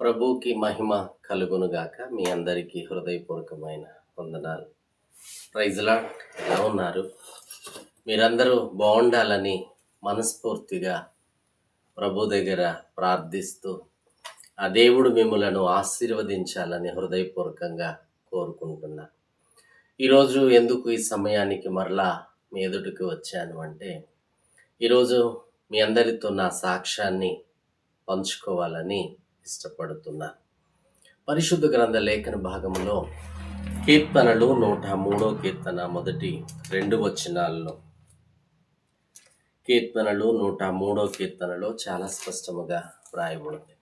ప్రభుకి మహిమ కలుగునుగాక మీ అందరికీ హృదయపూర్వకమైన వందనాలు. ప్రైజ్లా ఎలా ఉన్నారు? మీరందరూ బాగుండాలని మనస్ఫూర్తిగా ప్రభు దగ్గర ప్రార్థిస్తూ ఆ దేవుడు మిమ్మలను ఆశీర్వదించాలని హృదయపూర్వకంగా కోరుకుంటున్నా. ఈరోజు ఎందుకు ఈ సమయానికి మరలా మీ ఎదుటికి వచ్చాను అంటే ఈరోజు మీ అందరితో నా సాక్ష్యాన్ని పంచుకోవాలని ఇష్టపడుతున్నా. పరిశుద్ధ గ్రంథ లేఖన భాగంలో కీర్తనలు నూట మూడో కీర్తన మొదటి రెండు వచనాల్లో. కీర్తనలు నూట మూడో కీర్తనలో చాలా స్పష్టముగా వ్రాయబడింది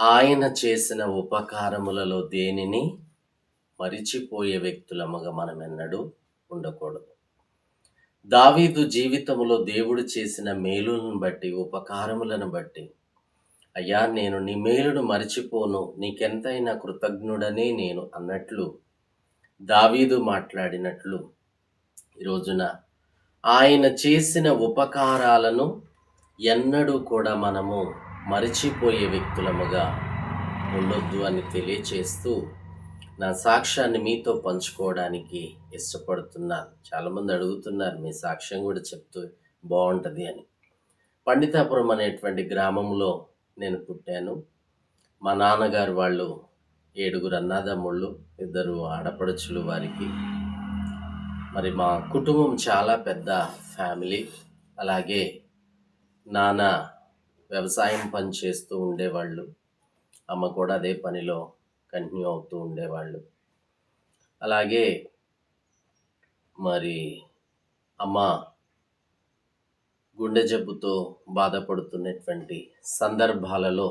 ఆయన చేసిన ఉపకారములలో దేనిని మరిచిపోయే వ్యక్తులముగా మనం ఎన్నడూ ఉండకూడదు. దావీదు జీవితంలో దేవుడు చేసిన మేలులను బట్టి ఉపకారములను బట్టి అయ్యా నేను నీ మేలును మరిచిపోను నీకెంతైనా కృతజ్ఞుడనే నేను అన్నట్లు దావీదు మాట్లాడినట్లు ఈ రోజున ఆయన చేసిన ఉపకారాలను ఎన్నడూ కూడా మనము మరిచిపోయే వ్యక్తులముగా ఉండొద్దు అని తెలియచేస్తూ నా సాక్ష్యాన్ని మీతో పంచుకోవడానికి ఇష్టపడుతున్నాను. చాలామంది అడుగుతున్నారు మీ సాక్ష్యం కూడా చెప్తూ బాగుంటుంది అని. పండితాపురం అనేటువంటి గ్రామంలో నేను పుట్టాను. మా నాన్నగారు వాళ్ళు ఏడుగురు అన్నదమ్ముళ్ళు ఇద్దరు ఆడపడుచులు వారికి. మరి మా కుటుంబం చాలా పెద్ద ఫ్యామిలీ. అలాగే నాన్న వ్యవసాయం పని చేస్తూ ఉండేవాళ్ళు. అమ్మ కూడా అదే పనిలో కంటిన్యూ అవుతూ ఉండేవాళ్ళు. అలాగే మరి అమ్మ గుండె జబ్బుతో బాధపడుతున్నటువంటి సందర్భాలలో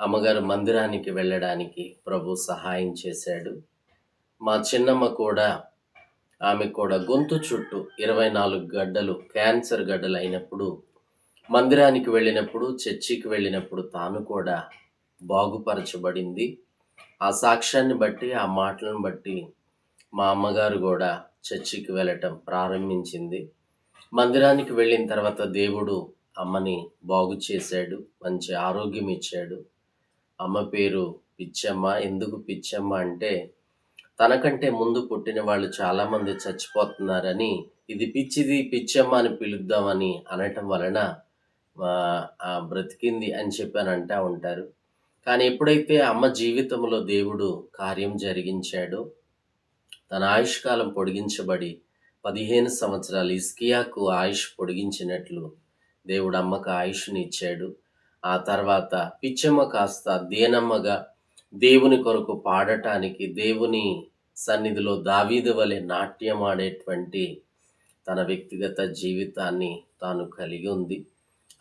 అమ్మగారు మందిరానికి వెళ్ళడానికి ప్రభు సహాయం చేశాడు. మా చిన్నమ్మ కూడా ఆమె కూడా గొంతు చుట్టూ ఇరవై నాలుగు గడ్డలు క్యాన్సర్ గడ్డలు అయినప్పుడు మందిరానికి వెళ్ళినప్పుడు చర్చికి వెళ్ళినప్పుడు తాను కూడా బాగుపరచబడింది. ఆ సాక్ష్యాన్ని బట్టి ఆ మాటలను బట్టి మా అమ్మగారు కూడా చర్చికి వెళ్ళటం ప్రారంభించింది. మందిరానికి వెళ్ళిన తర్వాత దేవుడు అమ్మని బాగు చేశాడు మంచి ఆరోగ్యం ఇచ్చాడు. అమ్మ పేరు పిచ్చమ్మ. ఎందుకు పిచ్చమ్మ అంటే తనకంటే ముందు పుట్టిన వాళ్ళు చాలామంది చచ్చిపోతున్నారని ఇది పిచ్చిది పిచ్చమ్మ అని పిలుద్దామని అనటం వలన బ్రతికింది అని చెప్పి అని అంటా ఉంటారు. కానీ ఎప్పుడైతే అమ్మ జీవితంలో దేవుడు కార్యం జరిగించాడో తన ఆయుష్కాలం పొడిగించబడి పదిహేను సంవత్సరాలు ఇస్కియాకు ఆయుష్ పొడిగించినట్లు దేవుడు అమ్మకు ఆయుష్ని ఇచ్చాడు. ఆ తర్వాత పిచ్చమ్మ కాస్త దేనమ్మగా దేవుని కొరకు పాడటానికి దేవుని సన్నిధిలో దావీదు వలె నాట్యం ఆడేటువంటి తన వ్యక్తిగత జీవితాన్ని తాను కలిగి ఉంది.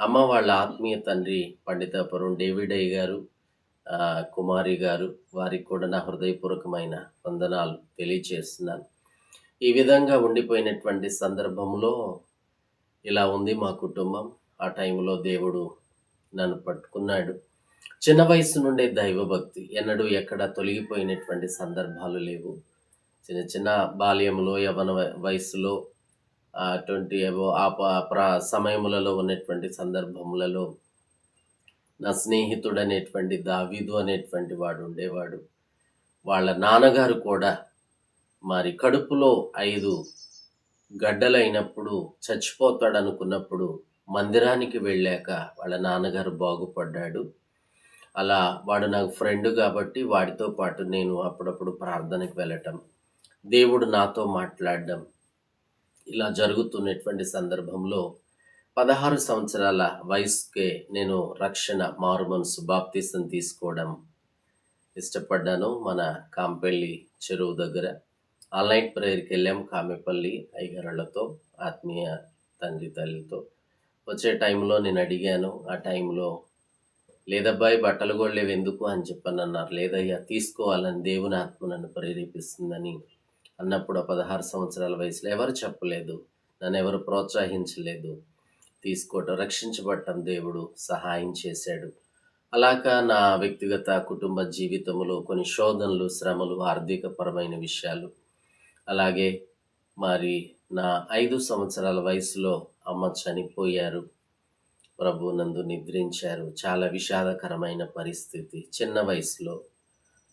అమ్మ వాళ్ళ ఆత్మీయ తండ్రి పండితాపురం డేవిడయ్య గారు కుమారి గారు వారికి కూడా నా హృదయపూర్వకమైన వందనాలు తెలియచేస్తున్నాను. ఈ విధంగా ఉండిపోయినటువంటి సందర్భంలో ఇలా ఉంది మా కుటుంబం. ఆ టైంలో దేవుడు నన్ను పట్టుకున్నాడు. చిన్న వయసు నుండే దైవభక్తి. ఎన్నడూ ఎక్కడ తొలగిపోయినటువంటి సందర్భాలు లేవు. చిన్న చిన్న బాల్యంలో యవన వయసులో అటువంటి ఏవో ఆ ప- సమయములలో ఉన్నటువంటి సందర్భములలో నా స్నేహితుడు అనేటువంటి దావీదు అనేటువంటి వాడు ఉండేవాడు. వాళ్ళ నాన్నగారు కూడా మరి కడుపులో ఐదు గడ్డలైనప్పుడు చచ్చిపోతాడు అనుకున్నప్పుడు మందిరానికి వెళ్ళాక వాళ్ళ నాన్నగారు బాగుపడ్డాడు. అలా వాడు నాకు ఫ్రెండ్ కాబట్టి వాడితో పాటు నేను అప్పుడప్పుడు ప్రార్థనకు వెళ్ళటం దేవుడు నాతో మాట్లాడడం ఇలా జరుగుతున్నటువంటి సందర్భంలో పదహారు సంవత్సరాల వయసుకే నేను రక్షణ మారు మనసు బాప్తీసం తీసుకోవడం ఇష్టపడ్డాను మన కాంపెల్లి చెరువు దగ్గర. ఆల్ నైట్ ప్రేయర్కి వెళ్ళాం కామెపల్లి అయ్యగారులతో ఆత్మీయ తండ్రి తల్లితో. వచ్చే టైంలో నేను అడిగాను ఆ టైంలో లేదబ్బాయి బట్టలు కూడా లేవు ఎందుకు? అని చెప్పని అన్నారు. లేదయ్యా తీసుకోవాలని దేవుని ఆత్మ నన్ను ప్రేరేపిస్తుందని అన్నప్పుడు పదహారు సంవత్సరాల వయసులో ఎవరు చెప్పలేదు. నన్ను ఎవరు ప్రోత్సహించలేదు. తీసుకోవటం రక్షించబడటం దేవుడు సహాయం చేశాడు. అలాగా నా వ్యక్తిగత కుటుంబ జీవితంలో కొన్ని శోధనలు శ్రమలు ఆర్థికపరమైన విషయాలు అలాగే మరి నా ఐదు సంవత్సరాల వయసులో అమ్మ చనిపోయారు. ప్రభు నందు నిద్రించారు. చాలా విషాదకరమైన పరిస్థితి చిన్న వయసులో.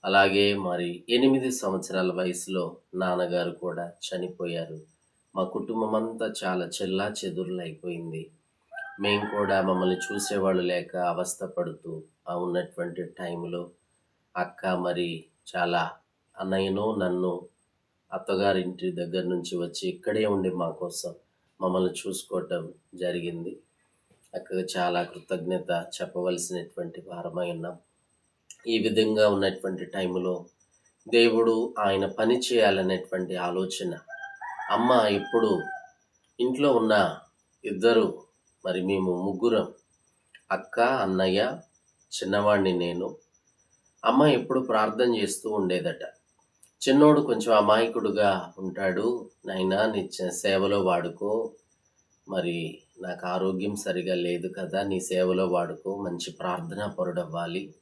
అలాగే మరి ఎనిమిది సంవత్సరాల వయసులో నాన్నగారు కూడా చనిపోయారు. మా కుటుంబం అంతా చాలా చెల్లా చెదురులైపోయింది మేము కూడా మమ్మల్ని చూసేవాళ్ళు లేక అవస్థపడుతూ ఆ ఉన్నటువంటి టైంలో అక్క మరి చాలా అన్నయ్యను నన్ను అత్తగారింటి దగ్గర నుంచి వచ్చి ఇక్కడే ఉండి మా కోసం మమ్మల్ని చూసుకోవటం జరిగింది. అక్కడ చాలా కృతజ్ఞత చెప్పవలసినటువంటి వారమై ఉన్నాం ఈ విధంగా ఉన్నటువంటి టైంలో దేవుడు ఆయన పని చేయాలనేటువంటి ఆలోచన అమ్మ ఇప్పుడు ఇంట్లో ఉన్న ఇద్దరు మరి మేము ముగ్గురం అక్క అన్నయ్య చిన్నవాడిని నేను అమ్మ ఎప్పుడు ప్రార్థన చేస్తూ ఉండేదట. చిన్నోడు కొంచెం అమాయకుడుగా ఉంటాడు. నాయనా నీ చ- సేవలో వాడుకో. మరి నాకు ఆరోగ్యం సరిగా లేదు కదా నీ సేవలో వాడుకో. మంచి ప్రార్థనా పరుడవ్వాలి.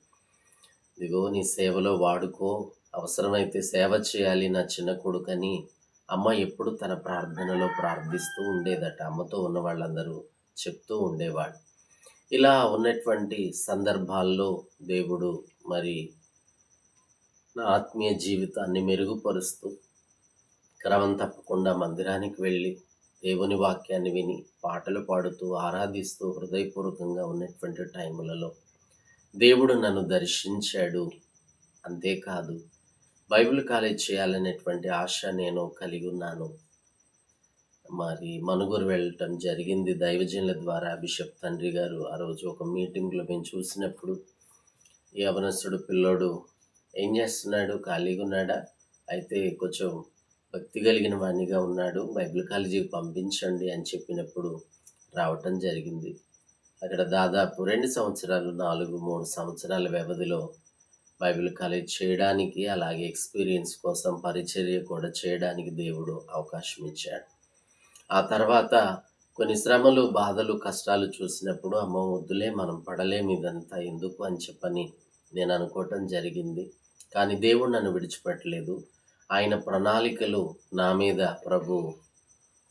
ఇదిగో నీ సేవలో వాడుకో. అవసరమైతే సేవ చేయాలి నా చిన్న కొడుకని. అమ్మ ఎప్పుడు తన ప్రార్థనలో ప్రార్థిస్తూ ఉండేదట. అమ్మతో ఉన్న వాళ్ళందరూ చెప్తూ ఉండేవాడు ఇలా ఉన్నటువంటి సందర్భాల్లో దేవుడు మరి నా ఆత్మీయ జీవితాన్ని మెరుగుపరుస్తూ క్రమం తప్పకుండా మందిరానికి వెళ్ళి దేవుని వాక్యాన్ని విని పాటలు పాడుతూ ఆరాధిస్తూ హృదయపూర్వకంగా ఉన్నటువంటి టైములలో దేవుడు నన్ను దర్శించాడు. అంతేకాదు బైబిల్ కాలేజ్ చేయాలనేటువంటి ఆశ నేను కలిగి ఉన్నాను. మరి మనుగురు వెళ్ళటం జరిగింది. దైవజనుల ద్వారా బిషప్ తండ్రి గారు ఆ రోజు ఒక మీటింగ్లో మేము చూసినప్పుడు యవనస్తుడు పిల్లోడు ఏం చేస్తున్నాడు? ఖాళీగా ఉన్నాడా? అయితే కొంచెం భక్తి కలిగిన వాణిగా ఉన్నాడు. బైబిల్ కాలేజీకి పంపించండి అని చెప్పినప్పుడు రావటం జరిగింది. అక్కడ దాదాపు రెండు సంవత్సరాలు నాలుగు మూడు సంవత్సరాల వ్యవధిలో బైబిల్ కాలేజ్ చేయడానికి అలాగే ఎక్స్పీరియన్స్ కోసం పరిచర్య కూడా చేయడానికి దేవుడు అవకాశం ఇచ్చాడు. ఆ తర్వాత కొన్ని శ్రమలు బాధలు కష్టాలు చూసినప్పుడు అమ్మ వద్దులే మనం పడలేము ఇదంతా ఎందుకు? అని చెప్పని నేను అనుకోవటం జరిగింది. కానీ దేవుడు నన్ను విడిచిపెట్టలేదు. ఆయన ప్రణాళికలు నా మీద ప్రభు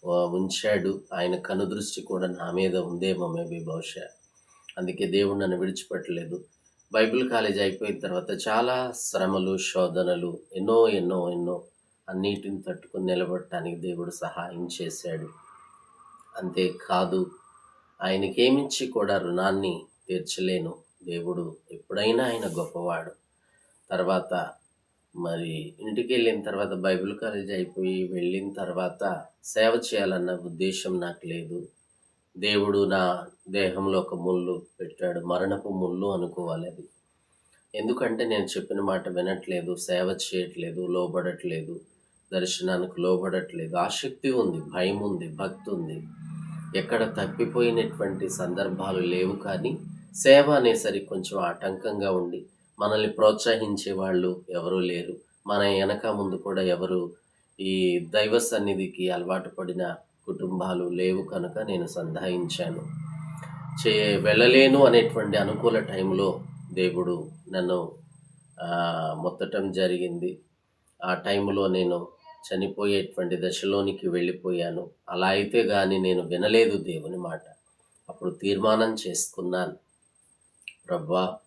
ఉంచాడు. ఆయన కనుదృష్టి కూడా నా మీద ఉందేమో మేబీ బహుశా అందుకే దేవుడు నన్ను విడిచిపెట్టలేదు. బైబిల్ కాలేజ్ అయిపోయిన తర్వాత చాలా శ్రమలు శోధనలు ఎన్నో ఎన్నో ఎన్నో అన్నిటిని తట్టుకుని నిలబడటానికి దేవుడు సహాయం చేశాడు. అంతేకాదు ఆయనకేమించి కూడా రుణాన్ని తీర్చలేను. దేవుడు ఎప్పుడైనా ఆయన గొప్పవాడు. తర్వాత మరి ఇంటికి వెళ్ళిన తర్వాత బైబిల్ కాలేజ్ అయిపోయి వెళ్ళిన తర్వాత సేవ చేయాలన్న ఉద్దేశం నాకు లేదు. దేవుడు నా దేహంలో ఒక ముళ్ళు పెట్టాడు. మరణపు ముళ్ళు అనుకోవాలి అది. ఎందుకంటే నేను చెప్పిన మాట వినట్లేదు సేవ చేయట్లేదు లోబడట్లేదు దర్శనానికి లోబడట్లేదు. ఆసక్తి ఉంది భయం ఉంది భక్తి ఉంది. ఎక్కడ తప్పిపోయినటువంటి సందర్భాలు లేవు కానీ సేవ అనేసరికి కొంచెం ఆటంకంగా ఉండి మనల్ని ప్రోత్సహించే వాళ్ళు ఎవరూ లేరు. మన వెనక ముందు కూడా ఎవరు ఈ దైవ సన్నిధికి అలవాటు పడిన కుటుంబాలు లేవు కనుక నేను సంధాయించాను. చే వెళ్ళలేను అనేటువంటి అనుకూల టైంలో దేవుడు నన్ను మొత్తటం జరిగింది. ఆ టైంలో నేను చనిపోయేటువంటి దశలోనికి వెళ్ళిపోయాను. అలా అయితే కానీ నేను వినలేదు దేవుని మాట. అప్పుడు తీర్మానం చేసుకున్నాను. ప్రభా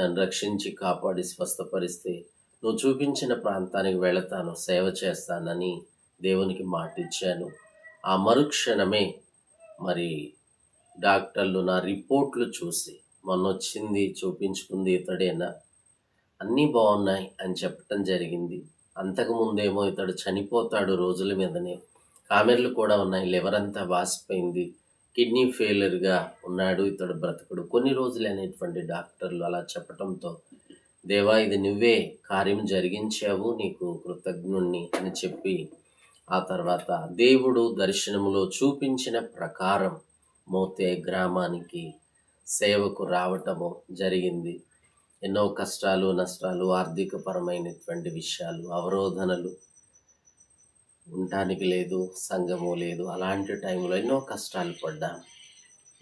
నన్ను రక్షించి కాపాడి స్వస్థపరిస్తే నువ్వు చూపించిన ప్రాంతానికి వెళతాను సేవ చేస్తానని దేవునికి మాటిచ్చాను. ఆ మరుక్షణమే మరి డాక్టర్లు నా రిపోర్ట్లు చూసి మొన్న వచ్చింది చూపించుకుంది ఇతడేనా? అన్నీ బాగున్నాయి అని చెప్పటం జరిగింది. అంతకుముందేమో ఇతడు చనిపోతాడు రోజుల మీదనే. కామెర్లు కూడా ఉన్నాయి లివర్ అంతా వాసిపోయింది. కిడ్నీ ఫెయిలర్గా ఉన్నాడు ఇతడు బ్రతకడు. కొన్ని రోజులు అనేటువంటి డాక్టర్లు అలా చెప్పటంతో దేవా ఇది నువ్వే కార్యం జరిగించావు నీకు కృతజ్ఞుణ్ణి అని చెప్పి ఆ తర్వాత దేవుడు దర్శనములో చూపించిన ప్రకారం మోతే గ్రామానికి సేవకు రావటము జరిగింది. ఎన్నో కష్టాలు నష్టాలు ఆర్థికపరమైనటువంటి విషయాలు అవరోధనలు ఉండటానికి లేదు సంఘము లేదు. అలాంటి టైంలో ఎన్నో కష్టాలు పడ్డాం.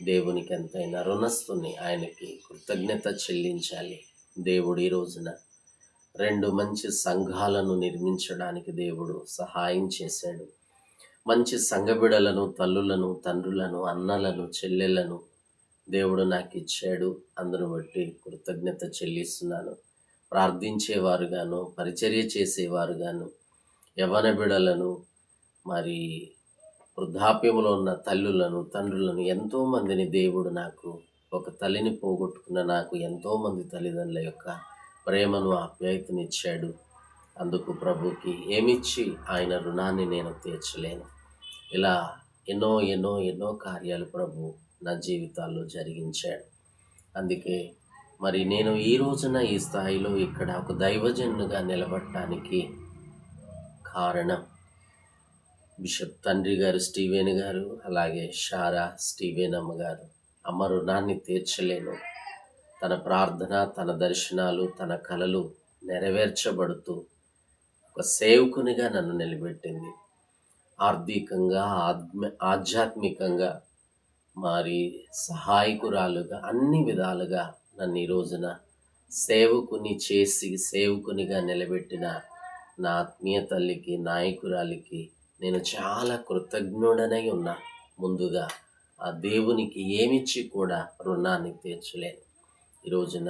దేవునికి ఎంతైనా రుణస్తుని ఆయనకి కృతజ్ఞత చెల్లించాలి. దేవుడు ఈ రోజున రెండు మంచి సంఘాలను నిర్మించడానికి దేవుడు సహాయం చేశాడు. మంచి సంఘబిడలను తల్లులను తండ్రులను అన్నలను చెల్లెలను దేవుడు నాకు ఇచ్చాడు. అందును బట్టి కృతజ్ఞత చెల్లిస్తున్నాను. ప్రార్థించేవారుగాను పరిచర్య చేసేవారుగాను యవన బిడలను మరి వృద్ధాప్యములో ఉన్న తల్లులను తండ్రులను ఎంతోమందిని దేవుడు నాకు ఒక తల్లిని పోగొట్టుకున్న నాకు ఎంతోమంది తల్లిదండ్రుల యొక్క ప్రేమను ఆప్యాయతనిచ్చాడు అందుకు ప్రభుకి ఏమిచ్చి ఆయన రుణాన్ని నేను తీర్చలేను. ఇలా ఎన్నో ఎన్నో ఎన్నో కార్యాలు ప్రభు నా జీవితాల్లో జరిగించాడు. అందుకే మరి నేను ఈ రోజున ఈ స్థాయిలో ఇక్కడ ఒక దైవజనుగా నిలబడటానికి కారణం. బిషప్ తండ్రి గారు స్టీవెన్ గారు అలాగే షారా స్టీవెన్ అమ్మగారు. అమ్మ రుణాన్ని తీర్చలేను. తన ప్రార్థన తన దర్శనాలు తన కలలు నెరవేర్చబడుతూ ఒక సేవకునిగా నన్ను నిలబెట్టింది. ఆర్థికంగా ఆత్మ ఆధ్యాత్మికంగా మరి సహాయకురాలుగా అన్ని విధాలుగా నన్ను ఈ రోజున సేవకుని చేసి సేవకునిగా నిలబెట్టిన నా ఆత్మీయ తల్లికి నాయకురాలికి నేను చాలా కృతజ్ఞుడనై ఉన్నా. ముందుగా ఆ దేవునికి ఏమిచ్చి కూడా రుణాన్ని తీర్చలేను. ఈ రోజున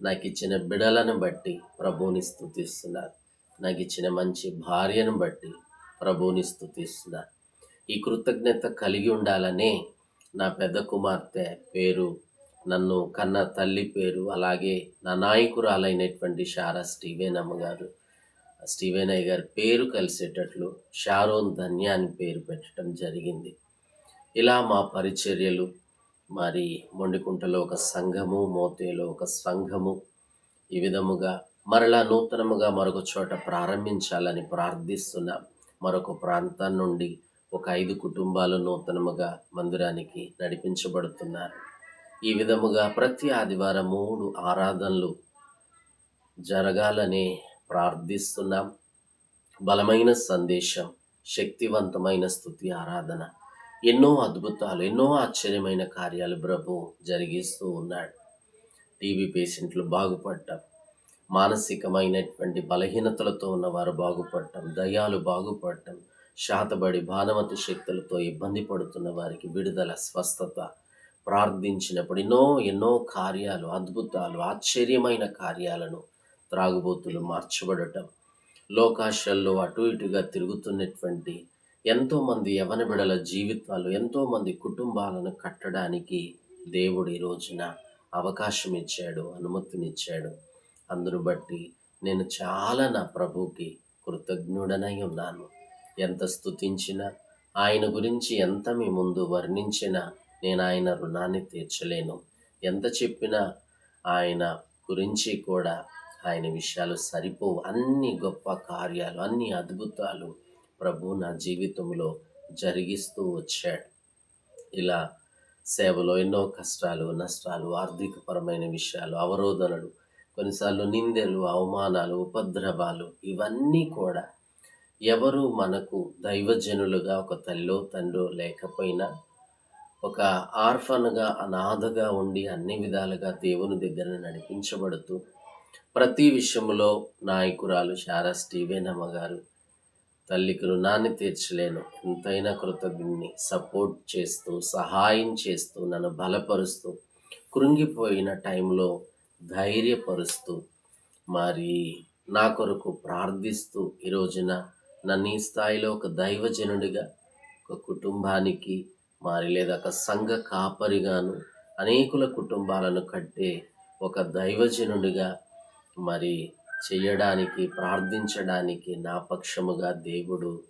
నాకు ఇచ్చిన బిడలను బట్టి ప్రభువుని స్థుతిస్తున్నాను నాకు ఇచ్చిన మంచి భార్యను బట్టి ప్రభువుని స్థుతిస్తున్నాను ఈ కృతజ్ఞత కలిగి ఉండాలనే నా పెద్ద కుమార్తె పేరు నన్ను కన్న తల్లి పేరు అలాగే నా నాయకురాలైనటువంటి షారా స్టీవేనమ్మ గారు స్టీవెనయ్య గారి పేరు కలిసేటట్లు షారోన్ ధన్య అని పేరు పెట్టడం జరిగింది. ఇలా మా పరిచర్యలు మరి మొండికుంటలో ఒక సంఘము మోతేలో ఒక సంఘము ఈ విధముగా మరలా నూతనముగా మరొక చోట ప్రారంభించాలని ప్రార్థిస్తున్నాం మరొక ప్రాంతం నుండి ఒక ఐదు కుటుంబాలు నూతనముగా మందిరానికి నడిపించబడుతున్నారు. ఈ విధముగా ప్రతి ఆదివారం మూడు ఆరాధనలు జరగాలనే ప్రార్థిస్తున్నాం. బలమైన సందేశం శక్తివంతమైన స్థుతి ఆరాధన. ఎన్నో అద్భుతాలు ఎన్నో ఆశ్చర్యమైన కార్యాలు ప్రభు జరిగిస్తూ ఉన్నాడు. టీబీ పేషెంట్లు బాగుపడటం మానసికమైనటువంటి బలహీనతలతో ఉన్నవారు బాగుపడటం దయాలు బాగుపడటం శాతబడి భానమతి శక్తులతో ఇబ్బంది పడుతున్న వారికి విడుదల స్వస్థత. ప్రార్థించినప్పుడు ఎన్నో ఎన్నో కార్యాలు అద్భుతాలు ఆశ్చర్యమైన కార్యాలను త్రాగుబోతులు మార్చబడటం లోకాశల్లో అటు ఇటుగా తిరుగుతున్నటువంటి ఎంతోమంది యవన బిడల జీవితాలు ఎంతోమంది కుటుంబాలను కట్టడానికి దేవుడు ఈ రోజున అవకాశం ఇచ్చాడు అనుమతినిచ్చాడు. అందును బట్టి నేను చాలా నా ప్రభుకి కృతజ్ఞుడనై ఉన్నాను. ఎంత స్థుతించినా ఆయన గురించి ఎంత మీ ముందు వర్ణించినా నేను ఆయన రుణాన్ని తీర్చలేను. ఎంత చెప్పినా ఆయన గురించి కూడా ఆయన విషయాలు సరిపోవు. అన్ని గొప్ప కార్యాలు అన్ని అద్భుతాలు ప్రభు నా జీవితంలో జరిగిస్తూ వచ్చాడు. ఇలా సేవలో ఎన్నో కష్టాలు నష్టాలు ఆర్థికపరమైన విషయాలు అవరోధనలు కొన్నిసార్లు నిందెలు అవమానాలు ఉపద్రవాలు ఇవన్నీ కూడా ఎవరు మనకు దైవజనులుగా ఒక తల్లో తండ్రో లేకపోయినా ఒక ఆర్ఫన్గా అనాథగా ఉండి అన్ని విధాలుగా దేవుని దగ్గర నడిపించబడుతూ ప్రతి విషయంలో నాయకురాలు శారా స్టీవెన్ అమ్మగారు తల్లికి రుణాన్ని తీర్చలేను. ఎంతైనా కృతజ్ఞని సపోర్ట్ చేస్తూ సహాయం చేస్తూ నన్ను బలపరుస్తూ కృంగిపోయిన టైంలో ధైర్యపరుస్తూ మరి నా కొరకు ప్రార్థిస్తూ ఈ రోజున నన్ను ఈ స్థాయిలో ఒక దైవజనుడిగా ఒక కుటుంబానికి మరి లేదా ఒక సంఘ కాపరిగాను అనేకుల కుటుంబాలను కట్టే ఒక దైవజనుడిగా మరి చేయడానికి ప్రార్థించడానికి నా పక్షముగా దేవుడు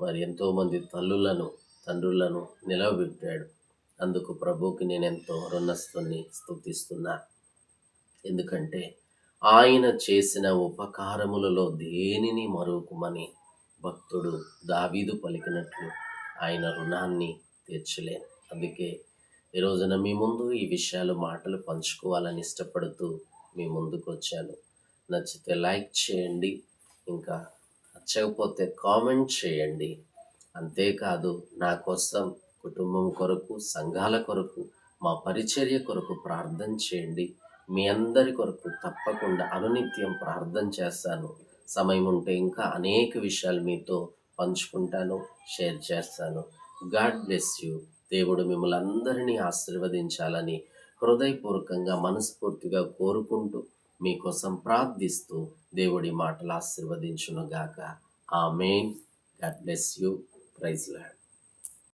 మరి ఎంతోమంది తల్లులను తండ్రులను నిలవబెట్టాడు. అందుకు ప్రభుకి నేను ఎంతో రుణస్తుని స్థుతిస్తున్నా ఎందుకంటే ఆయన చేసిన ఉపకారములలో దేనిని మరువకుమని భక్తుడు దావీదు పలికినట్లు ఆయన రుణాన్ని తీర్చలేను. అందుకే ఈ రోజున మీ ముందు ఈ విషయాలు మాటలు పంచుకోవాలని ఇష్టపడుతూ మీ ముందుకు వచ్చాను. నచ్చితే లైక్ చేయండి. ఇంకా నచ్చకపోతే కామెంట్ చేయండి. అంతేకాదు నా కోసం కుటుంబం కొరకు సంఘాల కొరకు మా పరిచర్య కొరకు ప్రార్థన చేయండి. మీ అందరి కొరకు తప్పకుండా అనునిత్యం ప్రార్థన చేస్తాను. సమయం ఉంటే ఇంకా అనేక విషయాలు మీతో పంచుకుంటాను షేర్ చేస్తాను. God bless you. దేవుడు మిమ్మల్ని అందరినీ ఆశీర్వదించాలని హృదయపూర్వకంగా మనస్ఫూర్తిగా కోరుకుంటూ మీకోసం ప్రార్థిస్తూ దేవుడి మాటలు ఆశీర్వదించునుగాక. Amen. God bless you. Praise Lord.